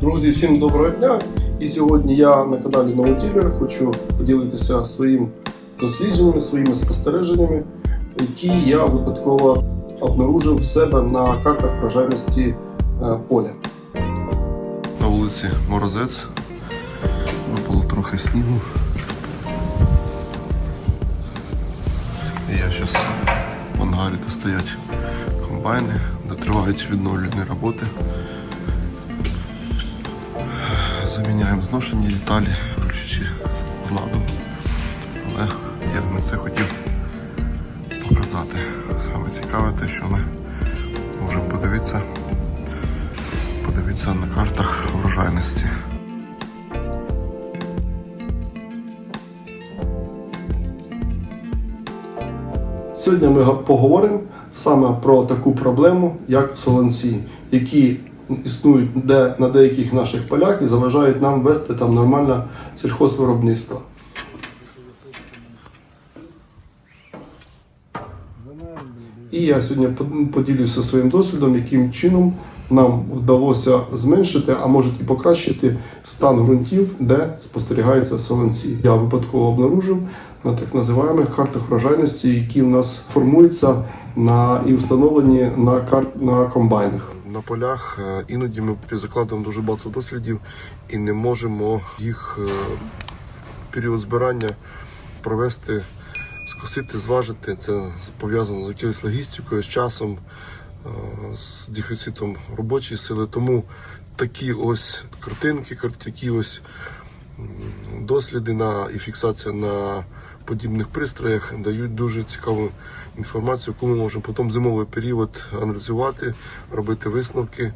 Друзі, всім доброго дня! І сьогодні я на каналі Новотілер хочу поділитися своїм дослідженнями, своїми спостереженнями, які я випадково обнаружив в себе на картах врожайності е, поля. На вулиці Морозець. Випало трохи снігу. І я зараз в ангарі, де стоять комбайни, де тривають відновлювальні роботи. Заміняємо зношені деталі, виключити з- ладу. Але я не це хотів показати. Саме цікаве те, що ми можемо подивитися подивитися на картах врожайності. Сьогодні ми поговоримо саме про таку проблему, як солонці, які існують де, на деяких наших полях і заважають нам вести там нормальне сільхозвиробництво. І я сьогодні поділюся своїм досвідом, яким чином нам вдалося зменшити, а може і покращити стан ґрунтів, де спостерігаються солонці. Я випадково обнаружив на так називаємих картах врожайності, які у нас формуються на і встановлені на карт на комбайнах. На полях е, іноді ми закладуємо дуже багато дослідів і не можемо їх е, в період збирання провести, скосити, зважити. Це пов'язано з якоюсь логістикою, з часом, е, з дефіцитом робочої сили. Тому такі ось картинки, такі ось досліди на і фіксація на подібних пристроях дають дуже цікаву інформацію, яку ми можемо потім зимовий період аналізувати, робити висновки.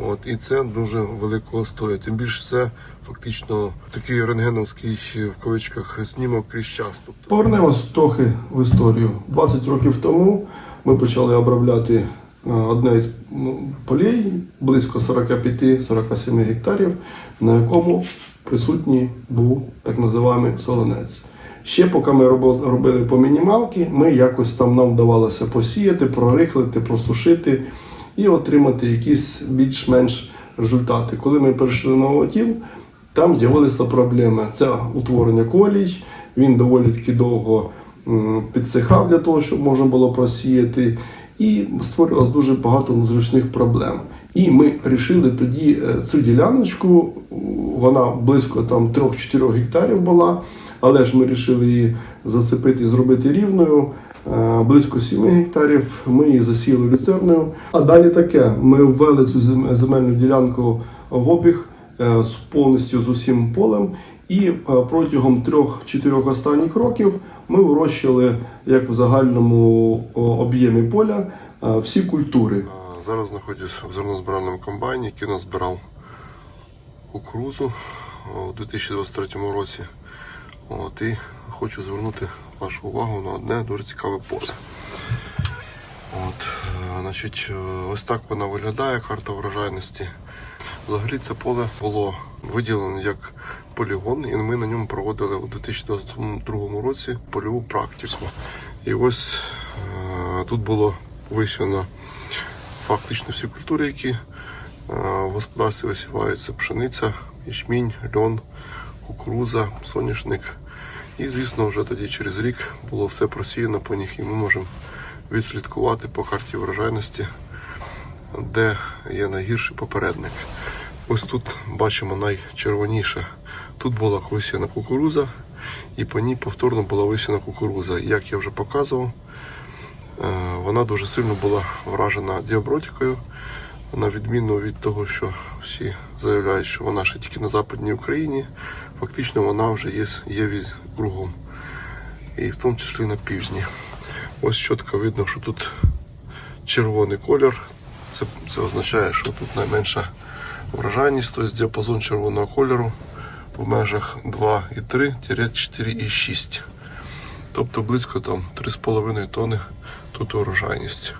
От, і це дуже великого стоїть. Тим більше це фактично такий рентгеновський в кавичках снімок крізь час. Тобто Повернемось трохи в історію. 20 років тому ми почали обробляти одне із ну, полей близько 45-47 гектарів, на якому присутній був так називаємий солонець. Ще поки ми робили по мінімалки, ми якось там нам вдавалося посіяти, прорихлити, просушити і отримати якісь більш-менш результати. Коли ми перейшли на овотів, там з'явилися проблеми. Це утворення колій, він доволі таки довго підсихав для того, щоб можна було просіяти, і створилось дуже багато незручних проблем. І ми вирішили тоді е, цю діляночку, вона близько там 3-4 гектарів була, але ж ми вирішили її зацепити і зробити рівною. Е, Близько 7 гектарів ми її засіяли люцерною. А далі таке: ми ввели цю зем- земельну ділянку в обіг повністю з усім полем. І е, протягом трьох-чотирьох останніх років ми вирощували як в загальному об'ємі поля е, всі культури. Зараз знаходжусь в зернозбиральному комбайні, який нас збирав кукурузу у 2023 році. От, і хочу звернути вашу увагу на одне дуже цікаве поле. От, е, значить, е, ось так вона виглядає, карта врожайності. Взагалі це поле було виділене як полігон, і ми на ньому проводили у 2022 році польову практику. І ось е, тут було висіяно фактично всі культури, які е, в господарстві висіваються пшениця, ячмінь, льон, кукуруза, соняшник. І, звісно, вже тоді через рік було все просіяно по них, і ми можемо відслідкувати по карті врожайності, де є найгірший попередник. Ось тут бачимо найчервоніше. Тут була висіяна кукуруза, і по ній повторно була висіяна кукуруза. Як я вже показував, Е, Вона дуже сильно була вражена діабротикою, на відміну від того, що всі заявляють, що вона ще тільки на Западній Україні, фактично вона вже є, є віз- кругом. І в тому числі на півдні. Ось чітко видно, що тут червоний колір. Це, це означає, що тут найменша вражайність, тобто діапазон червоного кольору в межах 2,3-4,6. Тобто близько там 3,5 тонни тут урожайність.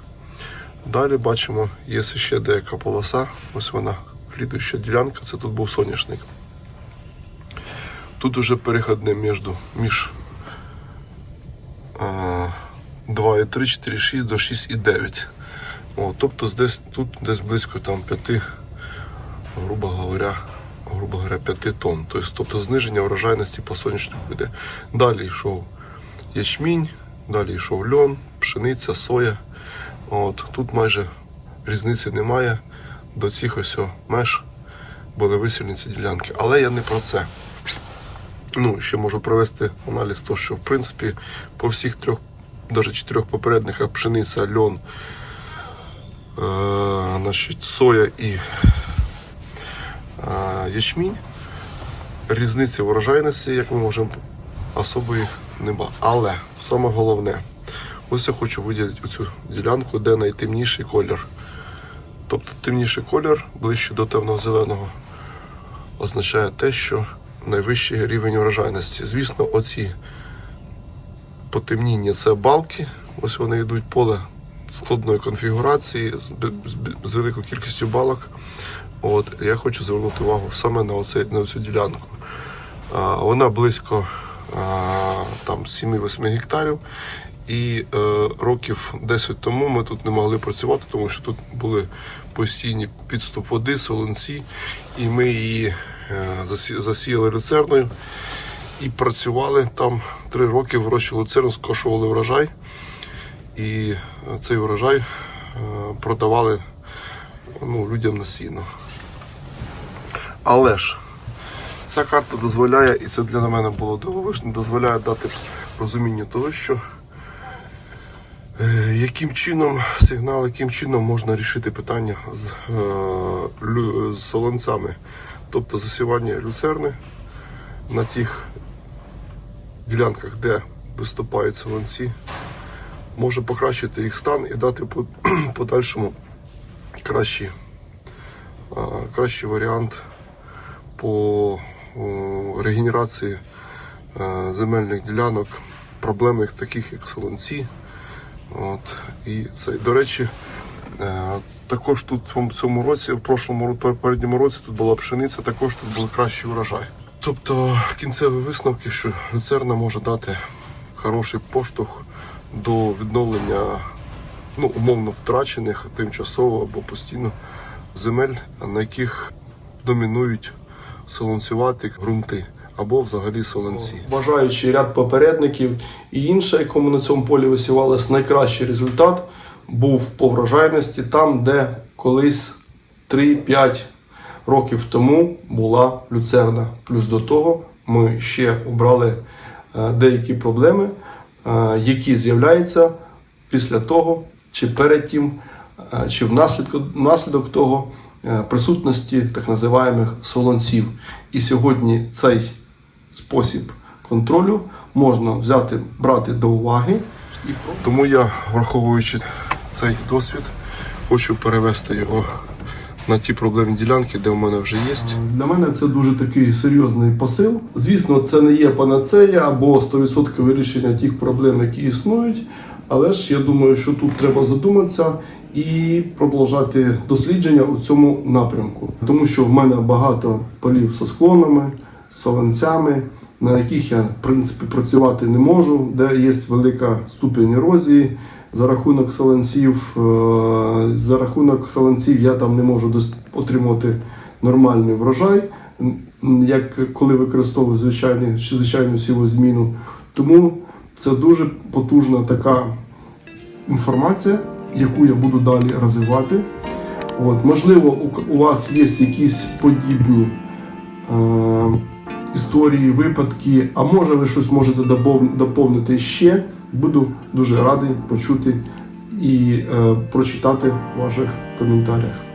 Далі бачимо, є ще деяка полоса. Ось вона, слідуюча ділянка, це тут був соняшник. Тут уже переходне між, між 2,3, 4,6 до 6,9. О, тобто десь, тут десь близько там 5, грубо говоря. грубо говоря, 5 тонн. Тобто, тобто зниження врожайності по соняшнику йде. Далі йшов ячмінь, далі йшов льон, пшениця, соя. От, тут майже різниці немає. До цих ось меж були висілені ці ділянки. Але я не про це. Ну, ще можу провести аналіз того, що в принципі по всіх трьох, навіть чотирьох попередніх, а пшениця, льон, значить, соя і е, ячмінь, різниці в урожайності, як ми можемо, особої нема. Але саме головне, ось я хочу виділити оцю ділянку, де найтемніший колір. Тобто темніший колір ближче до темного зеленого означає те, що найвищий рівень урожайності. Звісно, оці потемніння це балки. Ось вони йдуть поле складної конфігурації з, з великою кількістю балок. От, я хочу звернути увагу саме на, оцей, на цю ділянку. А, вона близько а, там 7-8 гектарів. І е, років 10 тому ми тут не могли працювати, тому що тут були постійні підступ води, солонці, і ми її е, засіяли люцерною і працювали там три роки, вирощували люцерну, скошували врожай. І цей врожай е, продавали ну, людям на сіно. Але ж ця карта дозволяє, і це для мене було дивовижно, дозволяє дати розуміння того, що е, яким чином сигнал, яким чином можна рішити питання з, е, з солонцями, тобто засівання люцерни на тих ділянках, де виступають солонці, може покращити їх стан і дати подальшому кращий, кращий варіант по регенерації е, земельних ділянок, проблеми таких як солонці. От, і це, до речі, е, також тут в цьому році, в прошлому попередньому році тут була пшениця, також тут був кращий урожай. Тобто кінцеві висновки, що люцерна може дати хороший поштовх до відновлення ну, умовно втрачених тимчасово або постійно земель, на яких домінують солонцюваті ґрунти або взагалі солонці. Вважаючи ряд попередників і інше, якому на цьому полі висівалось найкращий результат, був по врожайності там, де колись 3-5 років тому була люцерна. Плюс до того ми ще обрали е, деякі проблеми, які з'являються після того, чи перед тим, е, чи внаслідок, внаслідок того е, присутності так називаємих солонців. І сьогодні цей спосіб контролю можна взяти, брати до уваги Тому я, враховуючи цей досвід, хочу перевести його на ті проблемні ділянки, де в мене вже є. Для мене це дуже такий серйозний посил. Звісно, це не є панацея або 100% вирішення тих проблем, які існують. Але ж я думаю, що тут треба задуматися і продовжати дослідження у цьому напрямку. Тому що в мене багато полів со склонами, з солонцями, на яких я в принципі працювати не можу, де є велика ступінь ерозії. За рахунок солонців, е, за рахунок солонців я там не можу отримати нормальний врожай, як коли використовую звичайний, чи звичайну сівозміну. Тому це дуже потужна така інформація, яку я буду далі розвивати. От, можливо, у вас є якісь подібні е, історії, випадки, а може ви щось можете доповнити ще. Буду дуже радий почути і е, прочитати в ваших коментарях.